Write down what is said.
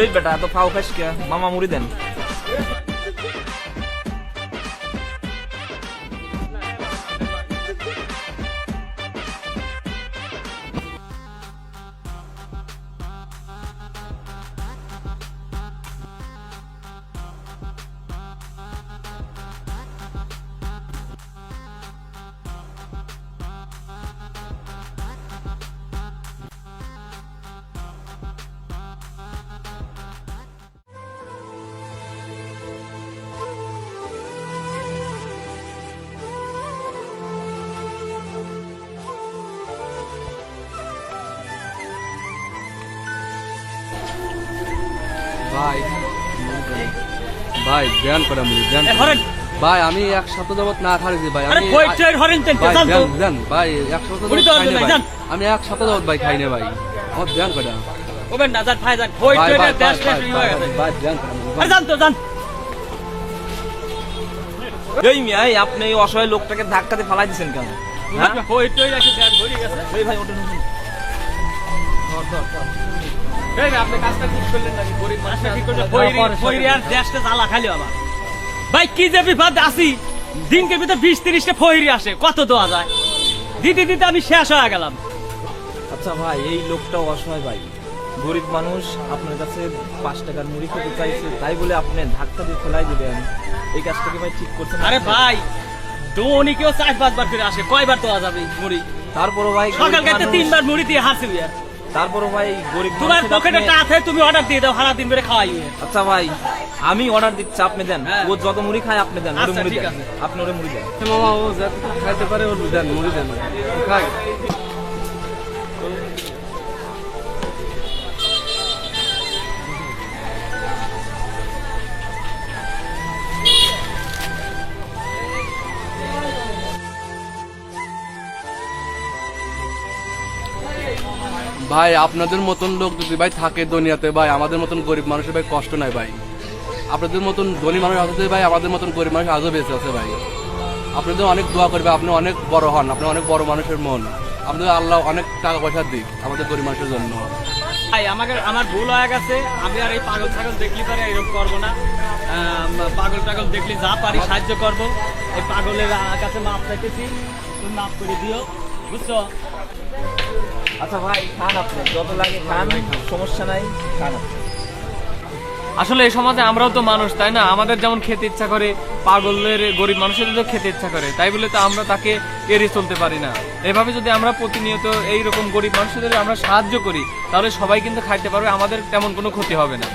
এই বেটা তো ফাও খাস কে? মামা মুড়ি দেন। ভাই ভাই ধ্যান করে আমি ধ্যান ভাই আমি এক সপ্তাহ যাবত না খাইছি ভাই। আমি ভাই জান ধ্যান ধ্যান ভাই এক সপ্তাহ। আমি এক সপ্তাহ যাবত ভাই খাই না ভাই। আমার ধ্যান করে। ওবেন না জান ভাই জান ভাই দেশ হয়ে করে জান তো জান। এই মিয়া এই আপনি এই অসহায় লোকটাকে ধাক্কাতে ফালাই দিছেন কেন? হ্যাঁ? ভরে গেছে। ভাই ওঠেন ওঠেন। এই ভাই, ভাই কি যে বিপদ আসি? দিনকে ভিতর বিশ তিরিশটা আসে কত দেওয়া যায়? দিতে দিতে আমি শেষ হয়ে গেলাম। আচ্ছা ভাই এই লোকটাও অসহায় ভাই। গরিব মানুষ আপনার কাছে পাঁচ টাকার মুড়ি খেতে চাইছে তাই বলে আপনি ধাক্কা দিয়ে ফেলাই দিবেন এই কাজটাকে ভাই ঠিক করছেন? আরে ভাই দোনি কেউ চার পাঁচবার করে আসে কয়বার দেওয়া যাবে মুড়ি? তারপরও ভাই তিনবার মুড়ি দিয়ে হাসি আর তারপরও ভাই গরিব তোমার পকেটে আপনি- আছে তুমি অর্ডার দিয়ে দাও হারা দিন ধরে খাওয়াই আচ্ছা ভাই আমি অর্ডার দিচ্ছি আপনি দেন। হ্যাঁ। ও যত মুড়ি খায় আপনি দেন ওরে আচ্ছা, মুড়ি দেন। আপনি ওরে মুড়ি দেন। মামা ও যাতে খাইতে পারে ওর দেন মুড়ি দেন। খাই। ভাই, আপনাদের মতন লোক যদি ভাই থাকে দুনিয়াতে ভাই, আমাদের মতন গরিব মানুষের ভাই কষ্ট নাই ভাই। আপনাদের মতন ধনী মানুষ আছে ভাই, আমাদের মতন গরিব মানুষ আজও বেঁচে আছে ভাই। আপনাদের অনেক দোয়া করবে, আপনি অনেক বড় হন, আপনি অনেক বড় মানুষের মন। আপনাদের আল্লাহ অনেক টাকা পয়সা দিক আমাদের গরিব মানুষের জন্য। ভাই, আমাকে আমার ভুল হয়ে গেছে। আমি আর এই পাগল ছাগল দেখলি পারে এরকম করব না। পাগল টাগল দেখলি যা পারি সাহায্য করব। এই পাগলের কাছে মাপ চাইতেছি, তুমি মাপ করে দিও। বুঝছ? আচ্ছা ভাই, খান আপনি। যত লাগে খান, সমস্যা নাই, খান। আসলে এই সমাজে আমরাও তো মানুষ, তাই না? আমাদের যেমন খেতে ইচ্ছা করে, পাগলের, গরিব মানুষের তো খেতে ইচ্ছা করে। তাই বলে তো আমরা তাকে এড়িয়ে চলতে পারি না। এভাবে যদি আমরা প্রতিনিয়ত এই রকম গরিব মানুষদের আমরা সাহায্য করি, তাহলে সবাই কিন্তু খাইতে পারবে, আমাদের তেমন কোনো ক্ষতি হবে না।